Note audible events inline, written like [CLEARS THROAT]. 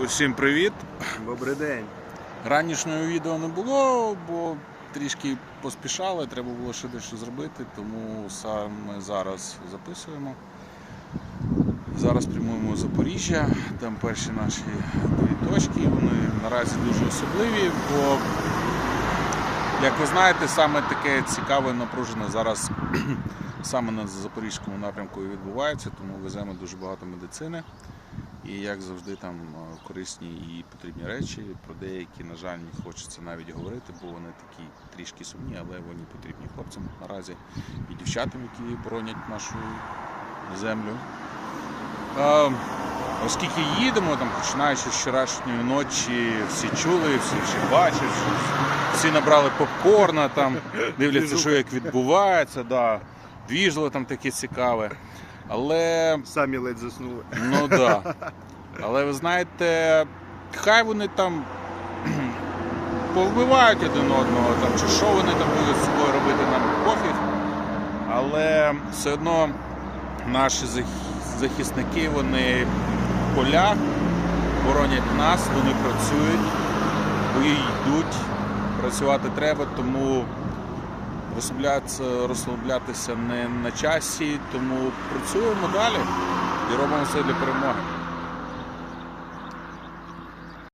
Усім привіт! Добрий день. Ранішнього відео не було, бо трішки поспішали, треба було ще дещо зробити, тому саме зараз записуємо. Зараз прямуємо в Запоріжжя, там перші наші дві точки. Вони наразі дуже особливі, бо, як ви знаєте, саме таке цікаве напружене зараз [CLEARS THROAT] саме на запорізькому напрямку і відбувається, тому веземо дуже багато медицини. І як завжди там е, корисні і потрібні речі. Про деякі, на жаль, не хочеться навіть говорити, бо вони такі трішки сумні, але вони потрібні хлопцям наразі і дівчатам, які боронять нашу землю. Е, Оскільки їдемо, там, починаючи з вчорашньої ночі, всі чули, всі вже бачать, всі, всі набрали попкорна, там, дивляться, що як відбувається, да. двіжло там таке цікаве. Але Самі ледь заснули. Ну так. Да. [LAUGHS] Але ви знаєте, хай вони там [CLEARS THROAT] повбивають один одного, там, чи що вони там будуть з собою робити, нам пофіг. Але все одно наші захисники, вони в полях, боронять нас, вони працюють, бої йдуть, працювати треба, тому розслаблятися не на часі, тому працюємо далі і робимо все для перемоги.